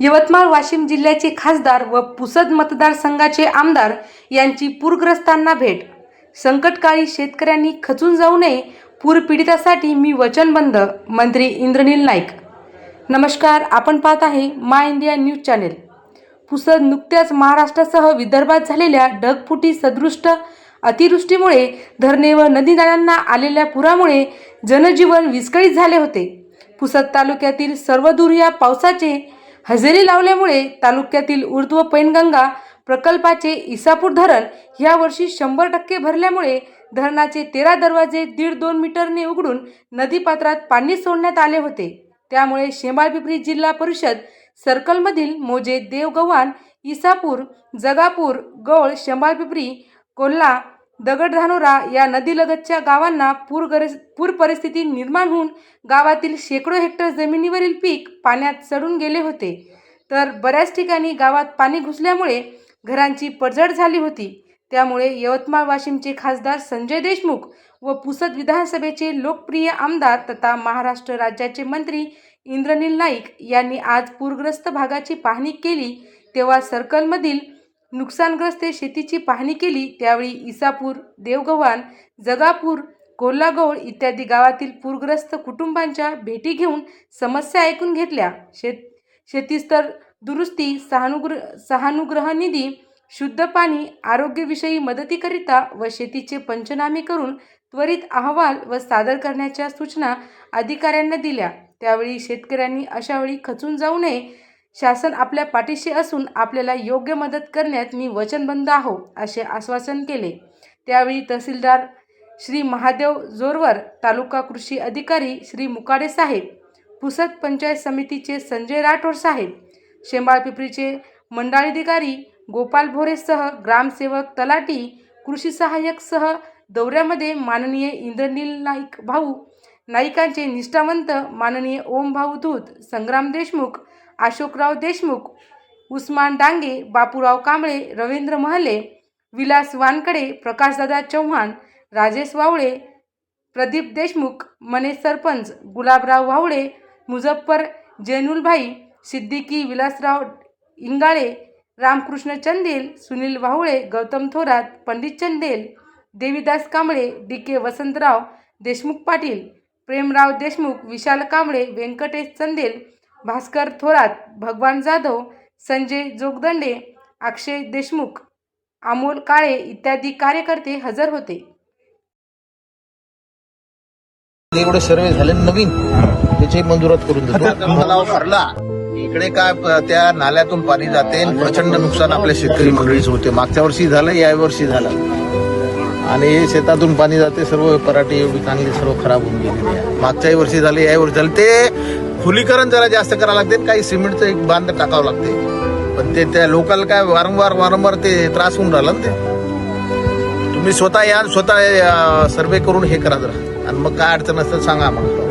यवतमाळ वाशिम जिल्ह्याचे खासदार व पुसद मतदारसंघाचे आमदार यांची पूरग्रस्तांना भेट. संकटकाळी शेतकऱ्यांनी खचून जाऊ नये पूरपीडितासाठी मी वचनबद्ध मंत्री इंद्रनील नाईक. नमस्कार आपण पाहत आहे मा इंडिया न्यूज चॅनेल. पुसद नुकत्याच महाराष्ट्रासह विदर्भात झालेल्या ढगफुटी सदृष्ट अतिवृष्टीमुळे धरणे व नदीनाल्यांना आलेल्या पुरामुळे जनजीवन विस्कळीत झाले होते. पुसद तालुक्यातील सर्वदूर या पावसाचे हजेरी लावल्यामुळे तालुक्यातील ऊर्ध्व पैनगंगा प्रकल्पाचे इसापूर धरण यावर्षी शंभर टक्के भरल्यामुळे धरणाचे तेरा दरवाजे दीड दोन मीटरने उघडून नदीपात्रात पाणी सोडण्यात आले होते. त्यामुळे शेंबाळपिपरी जिल्हा परिषद सर्कलमधील मोजे देवगव्हाण इसापूर जगापूर गौळ शेंबाळपिपरी कोल्हा दगडधानोरा या नदीलगतच्या गावांना पूर पूर परिस्थिती निर्माण होऊन गावातील शेकडो हेक्टर जमिनीवरील पीक पाण्यात सडून गेले होते. तर बऱ्याच ठिकाणी गावात पाणी घुसल्यामुळे घरांची पडझड झाली होती. त्यामुळे यवतमाळ वाशिमचे खासदार संजय देशमुख व पुसद विधानसभेचे लोकप्रिय आमदार तथा महाराष्ट्र राज्याचे मंत्री इंद्रनील नाईक यांनी आज पूरग्रस्त भागाची पाहणी केली तेव्हा सर्कलमधील नुकसानग्रस्त शेतीची पाहणी केली त्यावेळी इसापूर देवगव्हाण जगापूर कोल्हागौळ इत्यादी गावातील पूरग्रस्त कुटुंबांच्या भेटी घेऊन समस्या ऐकून घेतल्या. शेत शेतीस्तर दुरुस्ती सहानुग्र सहानुग्रह निधी शुद्ध पाणी आरोग्यविषयी मदतीकरिता व शेतीचे पंचनामे करून त्वरित अहवाल व सादर करण्याच्या सूचना अधिकाऱ्यांना दिल्या. त्यावेळी शेतकऱ्यांनी अशावेळी खचून जाऊ नये शासन आपल्या पाठीशी असून आपल्याला योग्य मदत करण्यात मी वचनबद्ध आहो असे आश्वासन केले. त्यावेळी तहसीलदार श्री महादेव जोरवर तालुका कृषी अधिकारी श्री मुकाडे साहेब पुसद पंचायत समितीचे संजय राठोड साहेब शेंबाळपिपरीचे मंडळाधिकारी गोपाल भोरेसह ग्रामसेवक तलाटी कृषी सहाय्यक सह दौऱ्यामध्ये माननीय इंद्रनील नाईक भाऊ नाईकांचे निष्ठावंत माननीय ओम भाऊ धूत संग्राम देशमुख अशोकराव देशमुख उस्मान डांगे बापूराव कांबळे रवींद्र महले विलास वानकडे प्रकाशदादा चव्हाण राजेश वावळे प्रदीप देशमुख मने सरपंच गुलाबराव वावळे मुझफ्फर जैनुलभाई सिद्दीकी विलासराव इंगाळे रामकृष्ण चंदेल सुनील वाहुळे गौतम थोरात पंडित चंदेल देवीदास कांबळे डी के वसंतराव देशमुख पाटील प्रेमराव देशमुख विशाल कांबळे व्यंकटेश चंदेल भास्कर थोरात भगवान जाधव संजय जोगदंडे अक्षय देशमुख अमोल काळे इत्यादी कार्यकर्ते हजर होते. एवढे सर्वे झाले नवीन त्याची मंजुरात करून देतो. तलाव भरला इकडे काय त्या नाल्यातून पाणी जाते प्रचंड नुकसान आपल्या शेतकरी मंडळीचं होते. मागच्या वर्षी झालं या वर्षी झालं. आणि हे शेतातून पाणी जाते सर्व पराठी एवढी चांगली सर्व खराब होऊन गेलेली आहे. मागच्याही वर्षी झाले याही वर्षी झाले ते खुलीकरण जरा जास्त करावं लागते काही सिमेंटचं एक बांध टाकावं लागते. पण ते त्या लोकल काय वारंवार वारंवार ते त्रास होऊन राहिलं ना ते. तुम्ही स्वतः या आणि स्वतः सर्वे करून हे करा जरा. आणि मग काय अडचण असेल सांगा आम्हाला.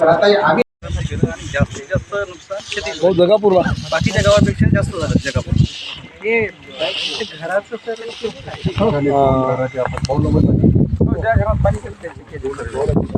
तर आता आम्ही जास्तीत जास्त नुकसान शेती हो जगापूरला बाकीच्या गावापेक्षा जास्त झालं जगापूर हे घराचं तर ज्या घरात पाणी